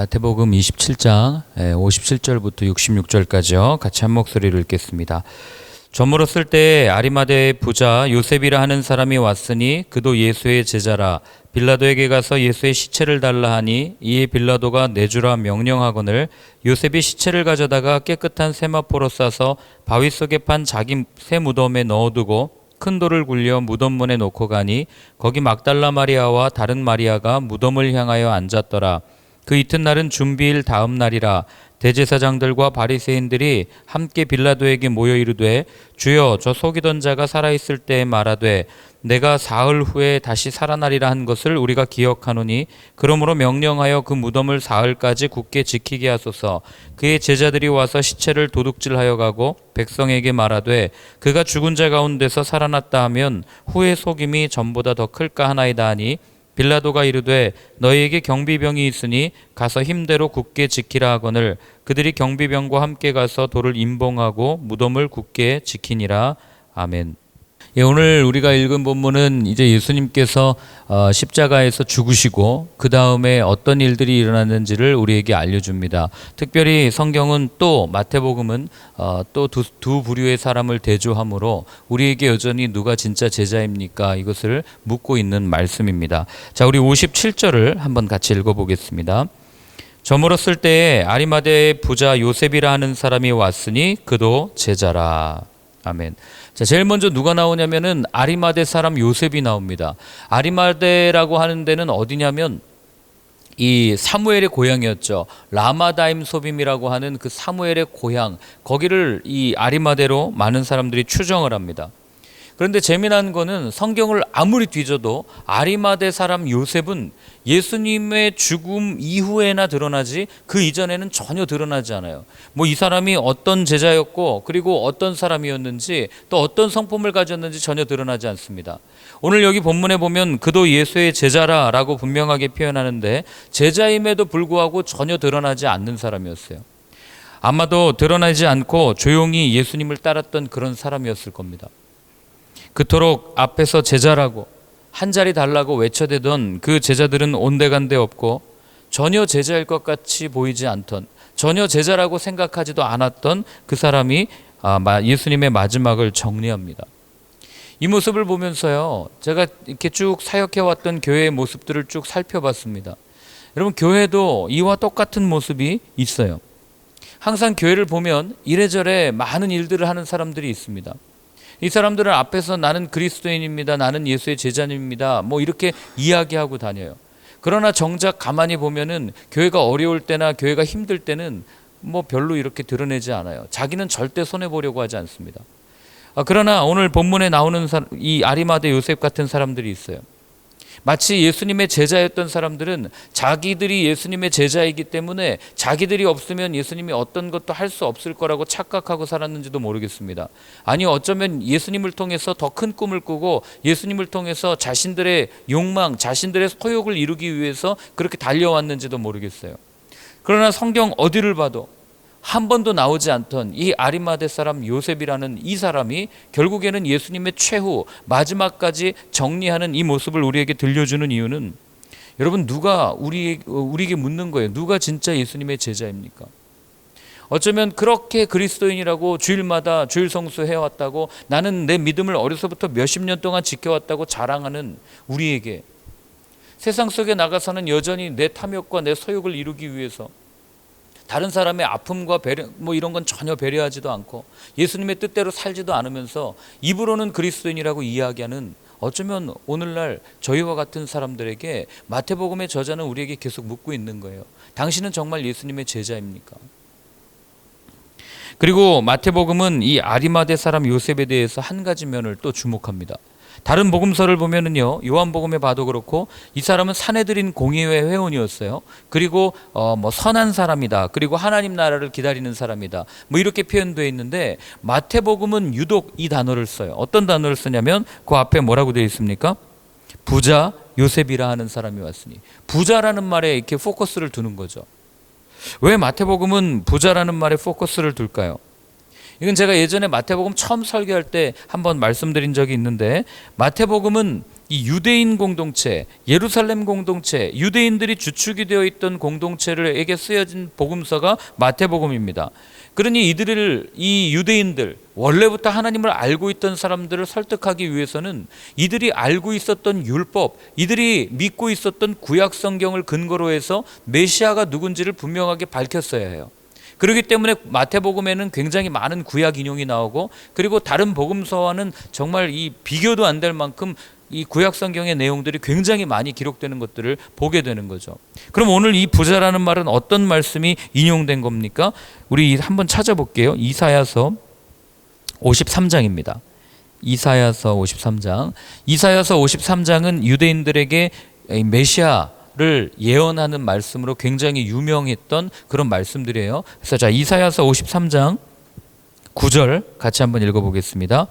마태복음 27장 57절부터 66절까지요. 같이 한 목소리로 읽겠습니다. 저물었을 때 아리마대의 부자 요셉이라 하는 사람이 왔으니 그도 예수의 제자라 빌라도에게 가서 예수의 시체를 달라 하니 이에 빌라도가 내주라 명령하거늘 요셉이 시체를 가져다가 깨끗한 세마포로 싸서 바위 속에 판 자기 새 무덤에 넣어두고 큰 돌을 굴려 무덤 문에 놓고 가니 거기 막달라 마리아와 다른 마리아가 무덤을 향하여 앉았더라. 그 이튿날은 준비일 다음 날이라 대제사장들과 바리새인들이 함께 빌라도에게 모여 이르되 주여 저 속이던 자가 살아 있을 때에 말하되 내가 사흘 후에 다시 살아나리라 한 것을 우리가 기억하노니 그러므로 명령하여 그 무덤을 사흘까지 굳게 지키게 하소서. 그의 제자들이 와서 시체를 도둑질하여 가고 백성에게 말하되 그가 죽은 자 가운데서 살아났다 하면 후의 속임이 전보다 더 클까 하나이다 하니 빌라도가 이르되 너희에게 경비병이 있으니 가서 힘대로 굳게 지키라 하거늘 그들이 경비병과 함께 가서 돌을 임봉하고 무덤을 굳게 지키니라 아멘. 예, 오늘 우리가 읽은 본문은 이제 예수님께서 어, 십자가에서 죽으시고 그 다음에 어떤 일들이 일어났는지를 우리에게 알려줍니다. 특별히 성경은 또 마태복음은 어, 또두 두 부류의 사람을 대조하므로 우리에게 여전히 누가 진짜 제자입니까? 이것을 묻고 있는 말씀입니다. 자, 우리 57절을 한번 같이 읽어보겠습니다. 저물었을 때에 아리마대의 부자 요셉이라 하는 사람이 왔으니 그도 제자라. 아멘. 자, 제일 먼저 누가 나오냐면은 아리마대 사람 요셉이 나옵니다. 아리마대라고 하는 데는 어디냐면 이 사무엘의 고향이었죠. 라마다임 소빔이라고 하는 그 사무엘의 고향. 거기를 이 아리마대로 많은 사람들이 추정을 합니다. 그런데 재미난 거는 성경을 아무리 뒤져도 아리마대 사람 요셉은 예수님의 죽음 이후에나 드러나지 그 이전에는 전혀 드러나지 않아요. 뭐 이 사람이 어떤 제자였고 그리고 어떤 사람이었는지 또 어떤 성품을 가졌는지 전혀 드러나지 않습니다. 오늘 여기 본문에 보면 그도 예수의 제자라라고 분명하게 표현하는데 제자임에도 불구하고 전혀 드러나지 않는 사람이었어요. 아마도 드러나지 않고 조용히 예수님을 따랐던 그런 사람이었을 겁니다. 그토록 앞에서 제자라고 한 자리 달라고 외쳐대던 그 제자들은 온데간데 없고 전혀 제자일 것 같이 보이지 않던 전혀 제자라고 생각하지도 않았던 그 사람이 아, 예수님의 마지막을 정리합니다. 이 모습을 보면서요, 제가 이렇게 쭉 사역해왔던 교회의 모습들을 쭉 살펴봤습니다. 여러분, 교회도 이와 똑같은 모습이 있어요. 항상 교회를 보면 이래저래 많은 일들을 하는 사람들이 있습니다. 이 사람들은 앞에서 나는 그리스도인입니다. 나는 예수의 제자입니다. 뭐 이렇게 이야기하고 다녀요. 그러나 정작 가만히 보면은 교회가 어려울 때나 교회가 힘들 때는 뭐 별로 이렇게 드러내지 않아요. 자기는 절대 손해 보려고 하지 않습니다. 아, 그러나 오늘 본문에 나오는 이 아리마대 요셉 같은 사람들이 있어요. 마치 예수님의 제자였던 사람들은 자기들이 예수님의 제자이기 때문에 자기들이 없으면 예수님이 어떤 것도 할 수 없을 거라고 착각하고 살았는지도 모르겠습니다. 아니 어쩌면 예수님을 통해서 더 큰 꿈을 꾸고 예수님을 통해서 자신들의 욕망, 자신들의 소욕을 이루기 위해서 그렇게 달려왔는지도 모르겠어요. 그러나 성경 어디를 봐도 한 번도 나오지 않던 이 아리마대 사람 요셉이라는 이 사람이 결국에는 예수님의 최후 마지막까지 정리하는 이 모습을 우리에게 들려주는 이유는 여러분 누가 우리 우리에게 묻는 거예요. 누가 진짜 예수님의 제자입니까? 어쩌면 그렇게 그리스도인이라고 주일마다 주일 성수 해 왔다고 나는 내 믿음을 어려서부터 몇십 년 동안 지켜왔다고 자랑하는 우리에게 세상 속에 나가서는 여전히 내 탐욕과 내 소욕을 이루기 위해서 다른 사람의 아픔과 배려 뭐 이런 건 전혀 배려하지도 않고 예수님의 뜻대로 살지도 않으면서 입으로는 그리스도인이라고 이야기하는 어쩌면 오늘날 저희와 같은 사람들에게 마태복음의 저자는 우리에게 계속 묻고 있는 거예요. 당신은 정말 예수님의 제자입니까? 그리고 마태복음은 이 아리마대 사람 요셉에 대해서 한 가지 면을 또 주목합니다. 다른 복음서를 보면은요 요한복음에 봐도 그렇고 이 사람은 사내들인 공의회 회원이었어요. 그리고 어 뭐 선한 사람이다. 그리고 하나님 나라를 기다리는 사람이다. 뭐 이렇게 표현되어 있는데 마태복음은 유독 이 단어를 써요. 어떤 단어를 쓰냐면 그 앞에 뭐라고 되어 있습니까? 부자 요셉이라 하는 사람이 왔으니 부자라는 말에 이렇게 포커스를 두는 거죠. 왜 마태복음은 부자라는 말에 포커스를 둘까요? 이건 제가 예전에 마태복음 처음 설교할 때 한번 말씀드린 적이 있는데 마태복음은 이 유대인 공동체, 예루살렘 공동체, 유대인들이 주축이 되어 있던 공동체를에게 쓰여진 복음서가 마태복음입니다. 그러니 이들을 이 유대인들 원래부터 하나님을 알고 있던 사람들을 설득하기 위해서는 이들이 알고 있었던 율법, 이들이 믿고 있었던 구약 성경을 근거로 해서 메시아가 누군지를 분명하게 밝혔어야 해요. 그렇기 때문에 마태복음에는 굉장히 많은 구약 인용이 나오고 그리고 다른 복음서와는 정말 이 비교도 안 될 만큼 이 구약 성경의 내용들이 굉장히 많이 기록되는 것들을 보게 되는 거죠. 그럼 오늘 이 부자라는 말은 어떤 말씀이 인용된 겁니까? 우리 한번 찾아볼게요. 이사야서 53장입니다. 이사야서 53장. 이사야서 53장은 유대인들에게 메시아 를 예언하는 말씀으로 굉장히 유명했던 그런 말씀들이에요. 그래서 자, 이사야서 53장 9절 같이 한번 읽어 보겠습니다.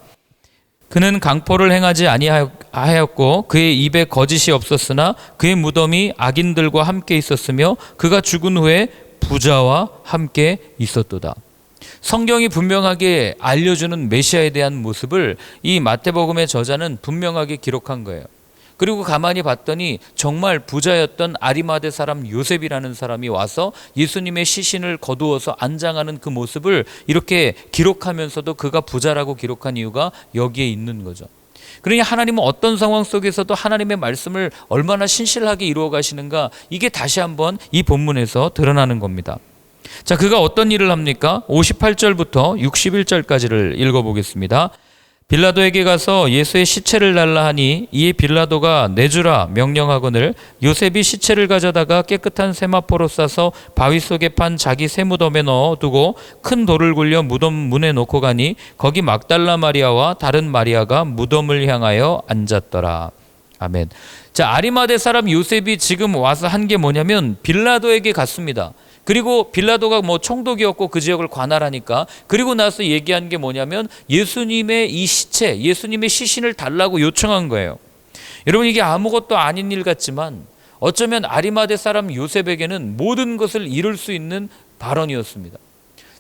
그는 강포를 행하지 아니하였고 그의 입에 거짓이 없었으나 그의 무덤이 악인들과 함께 있었으며 그가 죽은 후에 부자와 함께 있었도다. 성경이 분명하게 알려주는 메시아에 대한 모습을 이 마태복음의 저자는 분명하게 기록한 거예요. 그리고 가만히 봤더니 정말 부자였던 아리마대 사람 요셉이라는 사람이 와서 예수님의 시신을 거두어서 안장하는 그 모습을 이렇게 기록하면서도 그가 부자라고 기록한 이유가 여기에 있는 거죠. 그러니 하나님은 어떤 상황 속에서도 하나님의 말씀을 얼마나 신실하게 이루어 가시는가 이게 다시 한번 이 본문에서 드러나는 겁니다. 자, 그가 어떤 일을 합니까? 58절부터 61절까지를 읽어 보겠습니다. 빌라도에게 가서 예수의 시체를 달라 하니 이에 빌라도가 내주라 명령하거늘 요셉이 시체를 가져다가 깨끗한 세마포로 싸서 바위 속에 판 자기 세무덤에 넣어 두고 큰 돌을 굴려 무덤 문에 놓고 가니 거기 막달라 마리아와 다른 마리아가 무덤을 향하여 앉았더라. 아멘. 자, 아리마대 사람 요셉이 지금 와서 한 게 뭐냐면 빌라도에게 갔습니다. 그리고 빌라도가 뭐 총독이었고 그 지역을 관할하니까 그리고 나서 얘기한 게 뭐냐면 예수님의 이 시체, 예수님의 시신을 달라고 요청한 거예요. 여러분 이게 아무것도 아닌 일 같지만 어쩌면 아리마대 사람 요셉에게는 모든 것을 이룰 수 있는 발언이었습니다.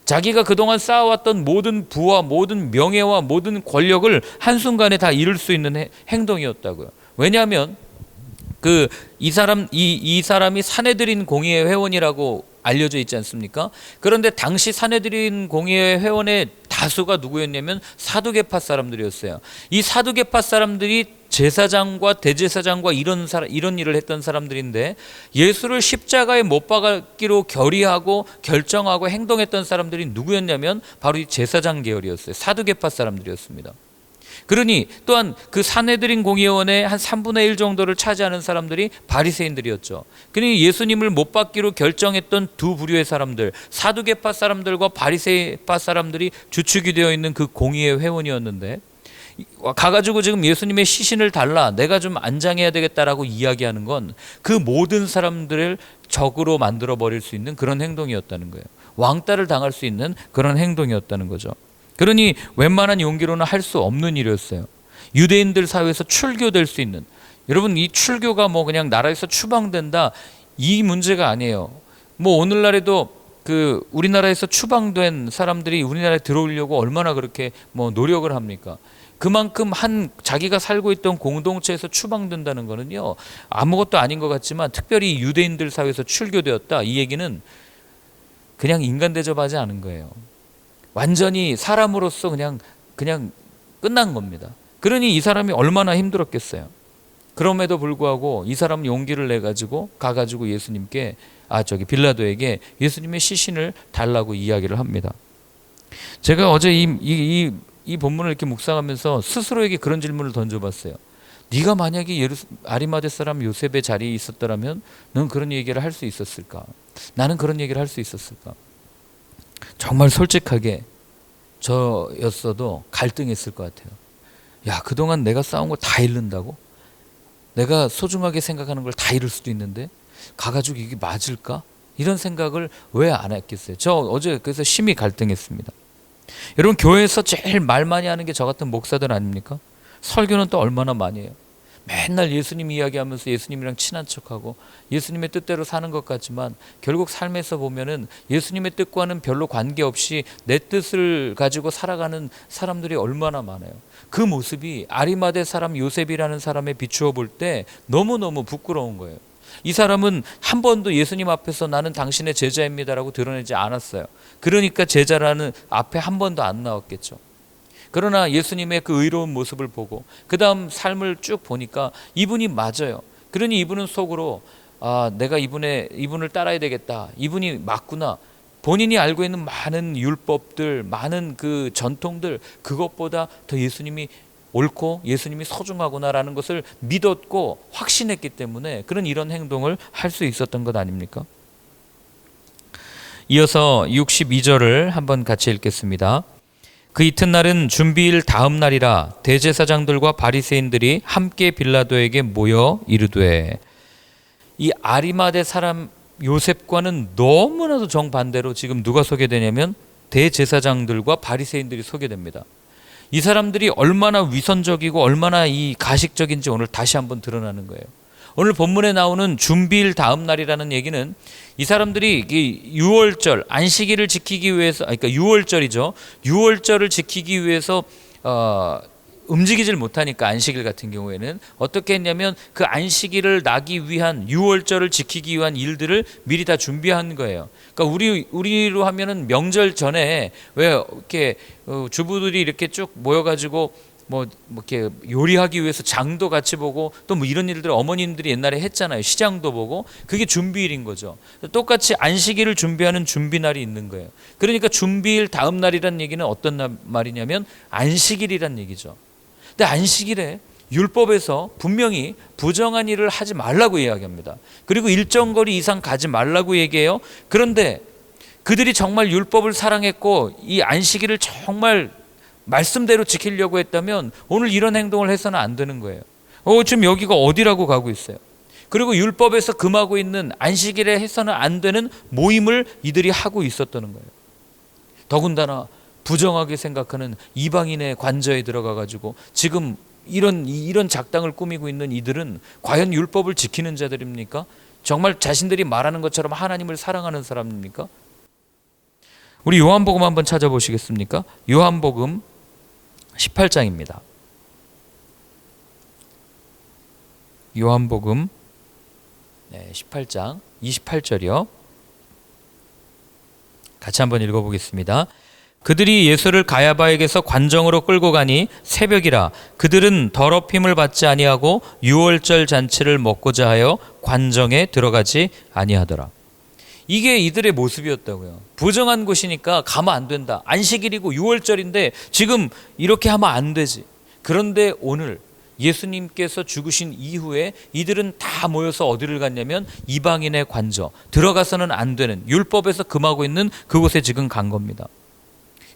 자기가 그동안 쌓아왔던 모든 부와 모든 명예와 모든 권력을 한순간에 다 이룰 수 있는 행동이었다고요. 왜냐하면 그 이 사람 이, 이 사람이 사내들인 공의회 회원이라고 알려져 있지 않습니까? 그런데 당시 사내들인 공의회 회원의 다수가 누구였냐면 사두개파 사람들이었어요. 이 사두개파 사람들이 제사장과 대제사장과 이런 사람, 이런 일을 했던 사람들인데 예수를 십자가에 못 박기로 결의하고 결정하고 행동했던 사람들이 누구였냐면 바로 이 제사장 계열이었어요. 사두개파 사람들이었습니다. 그러니 또한 그 사내들인 공의원의 한 3분의 1 정도를 차지하는 사람들이 바리새인들이었죠. 그러니 예수님을 못 받기로 결정했던 두 부류의 사람들, 사두개파 사람들과 바리새파 사람들이 주축이 되어 있는 그 공의회 회원이었는데 가가지고 지금 예수님의 시신을 달라 내가 좀 안장해야 되겠다라고 이야기하는 건 그 모든 사람들을 적으로 만들어 버릴 수 있는 그런 행동이었다는 거예요. 왕따를 당할 수 있는 그런 행동이었다는 거죠. 그러니 웬만한 용기로는 할 수 없는 일이었어요. 유대인들 사회에서 출교될 수 있는 여러분 이 출교가 뭐 그냥 나라에서 추방된다 이 문제가 아니에요. 뭐 오늘날에도 그 우리나라에서 추방된 사람들이 우리나라에 들어오려고 얼마나 그렇게 뭐 노력을 합니까? 그만큼 한 자기가 살고 있던 공동체에서 추방된다는 거는요 아무것도 아닌 것 같지만 특별히 유대인들 사회에서 출교되었다 이 얘기는 그냥 인간 대접하지 않은 거예요. 완전히 사람으로서 그냥 그냥 끝난 겁니다. 그러니 이 사람이 얼마나 힘들었겠어요. 그럼에도 불구하고 이 사람 용기를 내 가지고 가 가지고 예수님께 아 저기 빌라도에게 예수님의 시신을 달라고 이야기를 합니다. 제가 어제 이, 이, 이, 이 본문을 이렇게 묵상하면서 스스로에게 그런 질문을 던져봤어요. 네가 만약에 예루 아리마대 사람 요셉의 자리에 있었더라면 넌 그런 얘기를 할 수 있었을까? 나는 그런 얘기를 할 수 있었을까? 정말 솔직하게 저였어도 갈등했을 것 같아요. 야, 그동안 내가 쌓은 거다 잃는다고? 내가 소중하게 생각하는 걸 다 잃을 수도 있는데 가가지고 이게 맞을까? 이런 생각을 왜 안 했겠어요? 저 어제 그래서 심히 갈등했습니다. 여러분 교회에서 제일 말 많이 하는 게 저 같은 목사들 아닙니까? 설교는 또 얼마나 많이 해요. 맨날 예수님 이야기하면서 예수님이랑 친한 척하고 예수님의 뜻대로 사는 것 같지만 결국 삶에서 보면은 예수님의 뜻과는 별로 관계없이 내 뜻을 가지고 살아가는 사람들이 얼마나 많아요. 그 모습이 아리마대 사람 요셉이라는 사람에 비추어 볼 때 너무너무 부끄러운 거예요. 이 사람은 한 번도 예수님 앞에서 나는 당신의 제자입니다라고 드러내지 않았어요. 그러니까 제자라는 앞에 한 번도 안 나왔겠죠. 그러나 예수님의 그 의로운 모습을 보고 그 다음 삶을 쭉 보니까 이분이 맞아요. 그러니 이분은 속으로 아 내가 이분의 이분을 따라야 되겠다. 이분이 맞구나. 본인이 알고 있는 많은 율법들, 많은 그 전통들 그것보다 더 예수님이 옳고 예수님이 소중하구나라는 것을 믿었고 확신했기 때문에 그런 이런 행동을 할 수 있었던 것 아닙니까? 이어서 62절을 한번 같이 읽겠습니다. 그 이튿날은 준비일 다음 날이라 대제사장들과 바리새인들이 함께 빌라도에게 모여 이르되 이 아리마대 사람 요셉과는 너무나도 정반대로 지금 누가 소개되냐면 대제사장들과 바리새인들이 소개됩니다. 이 사람들이 얼마나 위선적이고 얼마나 이 가식적인지 오늘 다시 한번 드러나는 거예요. 오늘 본문에 나오는 준비일 다음 날이라는 얘기는 이 사람들이 이 6월절 안식일을 지키기 위해서 아니, 그러니까 6월절이죠. 6월절을 지키기 위해서 어, 움직이질 못하니까 안식일 같은 경우에는 어떻게 했냐면 그 안식일을 나기 위한 6월절을 지키기 위한 일들을 미리 다 준비한 거예요. 그러니까 우리 우리로 하면은 명절 전에 왜 이렇게 어, 주부들이 이렇게 쭉 모여가지고 뭐, 뭐 이렇게 요리하기 위해서 장도 같이 보고 또 뭐 이런 일들 어머님들이 옛날에 했잖아요. 시장도 보고 그게 준비일인 거죠. 똑같이 안식일을 준비하는 준비날이 있는 거예요. 그러니까 준비일 다음 날이란 얘기는 어떤 날, 말이냐면 안식일이란 얘기죠. 근데 안식일에 율법에서 분명히 부정한 일을 하지 말라고 이야기합니다. 그리고 일정 거리 이상 가지 말라고 얘기해요. 그런데 그들이 정말 율법을 사랑했고 이 안식일을 정말 말씀대로 지키려고 했다면 오늘 이런 행동을 해서는 안 되는 거예요. 어, 지금 여기가 어디라고 가고 있어요. 그리고 율법에서 금하고 있는 안식일에 해서는 안 되는 모임을 이들이 하고 있었다는 거예요. 더군다나 부정하게 생각하는 이방인의 관저에 들어가 가지고 지금 이런 이런 작당을 꾸미고 있는 이들은 과연 율법을 지키는 자들입니까? 정말 자신들이 말하는 것처럼 하나님을 사랑하는 사람입니까? 우리 요한복음 한번 찾아보시겠습니까? 요한복음 18장입니다. 요한복음 네, 18장 28절이요. 같이 한번 읽어보겠습니다. 그들이 예수를 가야바에게서 관정으로 끌고 가니 새벽이라 그들은 더럽힘을 받지 아니하고 유월절 잔치를 먹고자 하여 관정에 들어가지 아니하더라. 이게 이들의 모습이었다고요. 부정한 곳이니까 가면 안 된다. 안식일이고 6월절인데 지금 이렇게 하면 안 되지. 그런데 오늘 예수님께서 죽으신 이후에 이들은 다 모여서 어디를 갔냐면 이방인의 관저 들어가서는 안 되는 율법에서 금하고 있는 그곳에 지금 간 겁니다.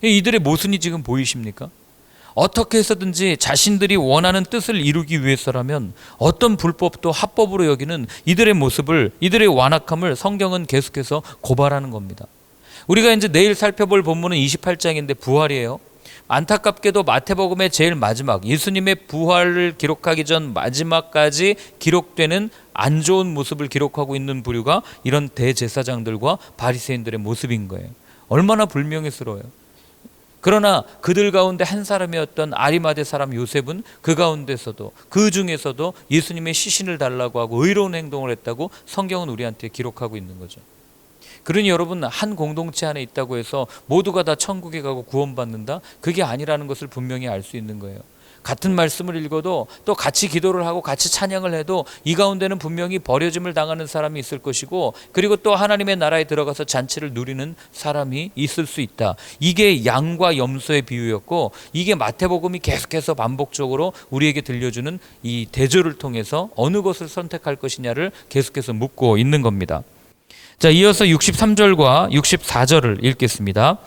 이들의 모순이 지금 보이십니까? 어떻게 해서든지 자신들이 원하는 뜻을 이루기 위해서라면 어떤 불법도 합법으로 여기는 이들의 모습을 이들의 완악함을 성경은 계속해서 고발하는 겁니다. 우리가 이제 내일 살펴볼 본문은 28장인데 부활이에요. 안타깝게도 마태복음의 제일 마지막 예수님의 부활을 기록하기 전 마지막까지 기록되는 안 좋은 모습을 기록하고 있는 부류가 이런 대제사장들과 바리새인들의 모습인 거예요. 얼마나 불명예스러워요. 그러나 그들 가운데 한 사람이었던 아리마대 사람 요셉은 그 가운데서도 그 중에서도 예수님의 시신을 달라고 하고 의로운 행동을 했다고 성경은 우리한테 기록하고 있는 거죠. 그러니 여러분 한 공동체 안에 있다고 해서 모두가 다 천국에 가고 구원받는다? 그게 아니라는 것을 분명히 알 수 있는 거예요. 같은 말씀을 읽어도 또 같이 기도를 하고 같이 찬양을 해도 이 가운데는 분명히 버려짐을 당하는 사람이 있을 것이고 그리고 또 하나님의 나라에 들어가서 잔치를 누리는 사람이 있을 수 있다. 이게 양과 염소의 비유였고 이게 마태복음이 계속해서 반복적으로 우리에게 들려주는 이 대조를 통해서 어느 것을 선택할 것이냐를 계속해서 묻고 있는 겁니다. 자, 이어서 63절과 64절을 읽겠습니다.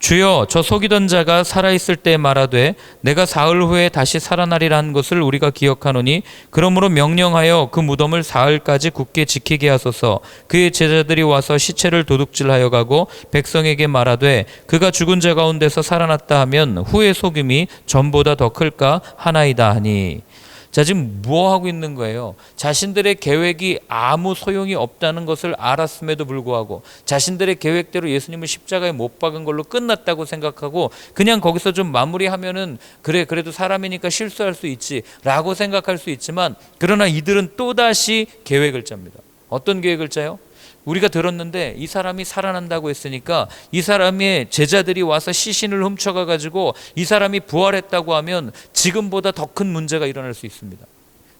주여 저 속이던 자가 살아있을 때 말하되 내가 사흘 후에 다시 살아나리라 한 것을 우리가 기억하노니 그러므로 명령하여 그 무덤을 사흘까지 굳게 지키게 하소서. 그의 제자들이 와서 시체를 도둑질하여 가고 백성에게 말하되 그가 죽은 자 가운데서 살아났다 하면 후의 속임이 전보다 더 클까 하나이다 하니 자, 지금 뭐 하고 있는 거예요? 자신들의 계획이 아무 소용이 없다는 것을 알았음에도 불구하고 자신들의 계획대로 예수님을 십자가에 못 박은 걸로 끝났다고 생각하고 그냥 거기서 좀 마무리하면은 그래, 그래도 사람이니까 실수할 수 있지라고 생각할 수 있지만 그러나 이들은 또다시 계획을 짭니다. 어떤 계획을 짜요? 우리가 들었는데 이 사람이 살아난다고 했으니까 이 사람의 제자들이 와서 시신을 훔쳐가 가지고 이 사람이 부활했다고 하면 지금보다 더 큰 문제가 일어날 수 있습니다.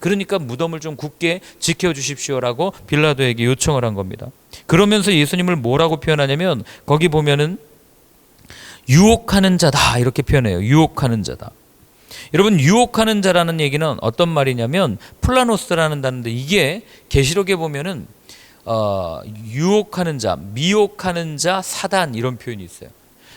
그러니까 무덤을 좀 굳게 지켜 주십시오라고 빌라도에게 요청을 한 겁니다. 그러면서 예수님을 뭐라고 표현하냐면 거기 보면은 유혹하는 자다 이렇게 표현해요. 유혹하는 자다. 여러분 유혹하는 자라는 얘기는 어떤 말이냐면 플라노스라는 단어인데 이게 계시록에 보면은 어, 유혹하는 자, 미혹하는 자, 사단 이런 표현이 있어요.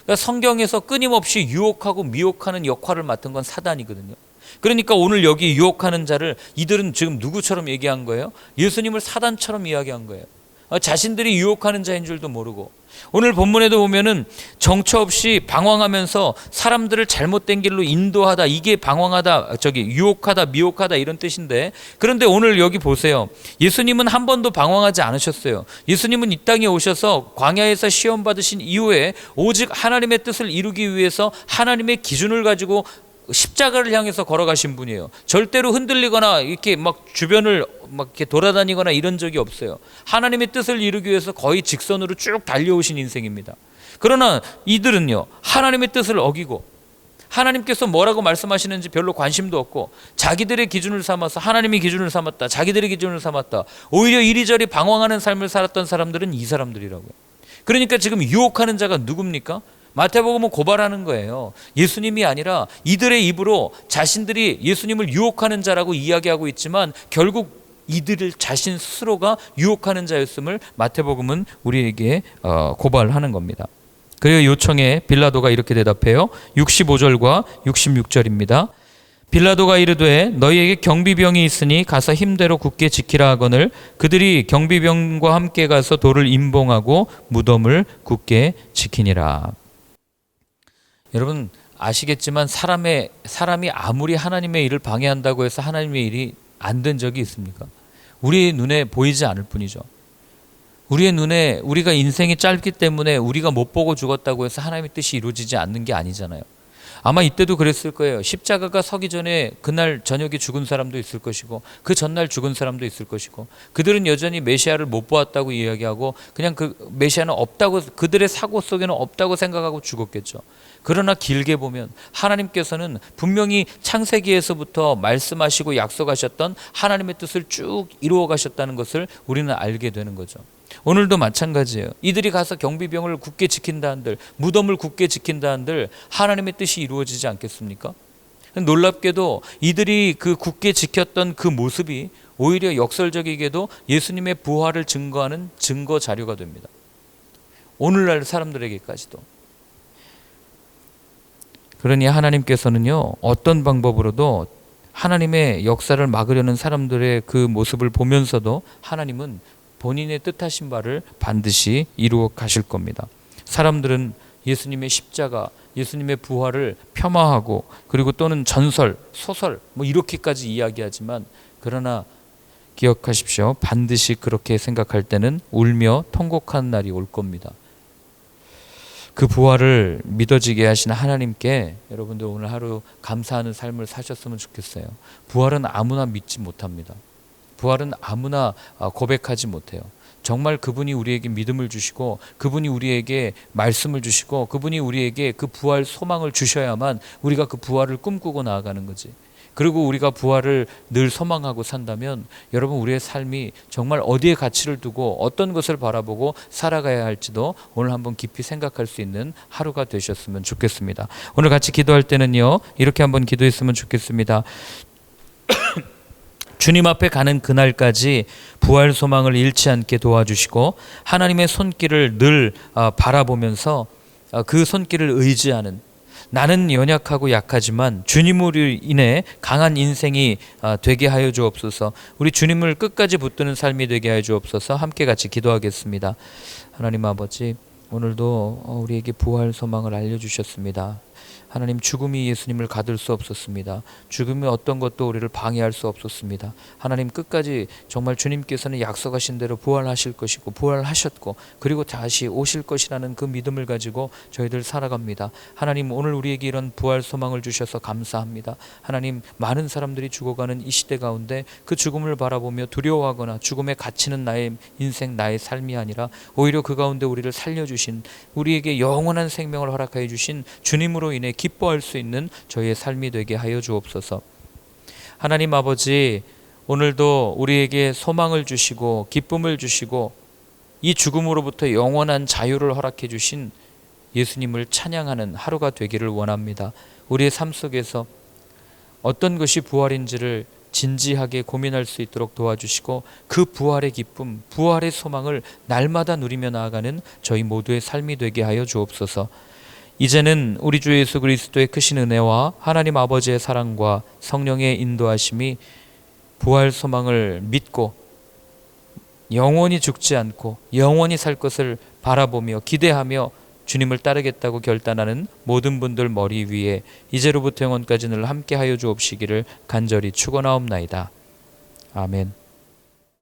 그러니까 성경에서 끊임없이 유혹하고 미혹하는 역할을 맡은 건 사단이거든요. 그러니까 오늘 여기 유혹하는 자를 이들은 지금 누구처럼 얘기한 거예요? 예수님을 사단처럼 이야기한 거예요. 어, 자신들이 유혹하는 자인 줄도 모르고. 오늘 본문에도 보면은 정처 없이 방황하면서 사람들을 잘못된 길로 인도하다 이게 방황하다 저기 유혹하다 미혹하다 이런 뜻인데 그런데 오늘 여기 보세요. 예수님은 한 번도 방황하지 않으셨어요. 예수님은 이 땅에 오셔서 광야에서 시험 받으신 이후에 오직 하나님의 뜻을 이루기 위해서 하나님의 기준을 가지고 십자가를 향해서 걸어가신 분이에요. 절대로 흔들리거나 이렇게 막 주변을 막 이렇게 돌아다니거나 이런 적이 없어요. 하나님의 뜻을 이루기 위해서 거의 직선으로 쭉 달려오신 인생입니다. 그러나 이들은요, 하나님의 뜻을 어기고 하나님께서 뭐라고 말씀하시는지 별로 관심도 없고 자기들의 기준을 삼아서 하나님의 기준을 삼았다. 자기들의 기준을 삼았다. 오히려 이리저리 방황하는 삶을 살았던 사람들은 이 사람들이라고요. 그러니까 지금 유혹하는 자가 누굽니까? 마태복음은 고발하는 거예요. 예수님이 아니라 이들의 입으로 자신들이 예수님을 유혹하는 자라고 이야기하고 있지만 결국 이들을 자신 스스로가 유혹하는 자였음을 마태복음은 우리에게 어, 고발하는 겁니다. 그리고 요청에 빌라도가 이렇게 대답해요. 65절과 66절입니다. 빌라도가 이르되 너희에게 경비병이 있으니 가서 힘대로 굳게 지키라 하거늘 그들이 경비병과 함께 가서 돌을 임봉하고 무덤을 굳게 지키니라. 여러분 아시겠지만 사람의 사람이 아무리 하나님의 일을 방해한다고 해서 하나님의 일이 안 된 적이 있습니까? 우리 눈에 보이지 않을 뿐이죠. 우리의 눈에 우리가 인생이 짧기 때문에 우리가 못 보고 죽었다고 해서 하나님의 뜻이 이루어지지 않는 게 아니잖아요. 아마 이때도 그랬을 거예요. 십자가가 서기 전에 그날 저녁에 죽은 사람도 있을 것이고 그 전날 죽은 사람도 있을 것이고 그들은 여전히 메시아를 못 보았다고 이야기하고 그냥 그 메시아는 없다고 그들의 사고 속에는 없다고 생각하고 죽었겠죠. 그러나 길게 보면 하나님께서는 분명히 창세기에서부터 말씀하시고 약속하셨던 하나님의 뜻을 쭉 이루어 가셨다는 것을 우리는 알게 되는 거죠. 오늘도 마찬가지예요. 이들이 가서 경비병을 굳게 지킨다 한들, 무덤을 굳게 지킨다 한들 하나님의 뜻이 이루어지지 않겠습니까? 놀랍게도 이들이 그 굳게 지켰던 그 모습이 오히려 역설적이게도 예수님의 부활을 증거하는 증거 자료가 됩니다. 오늘날 사람들에게까지도. 그러니 하나님께서는요, 어떤 방법으로도 하나님의 역사를 막으려는 사람들의 그 모습을 보면서도 하나님은 본인의 뜻하신 바를 반드시 이루어 가실 겁니다. 사람들은 예수님의 십자가, 예수님의 부활을 폄하하고 그리고 또는 전설, 소설 뭐 이렇게까지 이야기하지만 그러나 기억하십시오. 반드시 그렇게 생각할 때는 울며 통곡하는 날이 올 겁니다. 그 부활을 믿어지게 하신 하나님께 여러분들 오늘 하루 감사하는 삶을 사셨으면 좋겠어요. 부활은 아무나 믿지 못합니다. 부활은 아무나 아, 고백하지 못해요. 정말 그분이 우리에게 믿음을 주시고 그분이 우리에게 말씀을 주시고 그분이 우리에게 그 부활 소망을 주셔야만 우리가 그 부활을 꿈꾸고 나아가는 거지. 그리고 우리가 부활을 늘 소망하고 산다면 여러분 우리의 삶이 정말 어디에 가치를 두고 어떤 것을 바라보고 살아가야 할지도 오늘 한번 깊이 생각할 수 있는 하루가 되셨으면 좋겠습니다. 오늘 같이 기도할 때는요. 이렇게 한번 기도했으면 좋겠습니다. 주님 앞에 가는 그날까지 부활 소망을 잃지 않게 도와주시고 하나님의 손길을 늘 아, 바라보면서 아, 그 손길을 의지하는 나는 연약하고 약하지만 주님으로 인해 강한 인생이 아, 되게 하여 주옵소서. 우리 주님을 끝까지 붙드는 삶이 되게 하여 주옵소서. 함께 같이 기도하겠습니다. 하나님 아버지, 오늘도 어, 우리에게 부활 소망을 알려 주셨습니다. 하나님 죽음이 예수님을 가둘 수 없었습니다. 죽음이 어떤 것도 우리를 방해할 수 없었습니다. 하나님 끝까지 정말 주님께서는 약속하신 대로 부활하실 것이고 부활하셨고 그리고 다시 오실 것이라는 그 믿음을 가지고 저희들 살아갑니다. 하나님 오늘 우리에게 이런 부활 소망을 주셔서 감사합니다. 하나님 많은 사람들이 죽어가는 이 시대 가운데 그 죽음을 바라보며 두려워하거나 죽음에 갇히는 나의 인생 나의 삶이 아니라 오히려 그 가운데 우리를 살려주신 우리에게 영원한 생명을 허락하여 주신 주님으로 인해 기뻐할 수 있는 저희의 삶이 되게 하여 주옵소서. 하나님 아버지 오늘도 우리에게 소망을 주시고 기쁨을 주시고 이 죽음으로부터 영원한 자유를 허락해 주신 예수님을 찬양하는 하루가 되기를 원합니다. 우리의 삶 속에서 어떤 것이 부활인지를 진지하게 고민할 수 있도록 도와주시고 그 부활의 기쁨, 부활의 소망을 날마다 누리며 나아가는 저희 모두의 삶이 되게 하여 주옵소서. 이제는 우리 주 예수 그리스도의 크신 은혜와 하나님 아버지의 사랑과 성령의 인도하심이 부활 소망을 믿고 영원히 죽지 않고 영원히 살 것을 바라보며 기대하며 주님을 따르겠다고 결단하는 모든 분들 머리 위에 이제로부터 영원까지 늘 함께 하여 주옵시기를 간절히 축원하옵나이다. 아멘.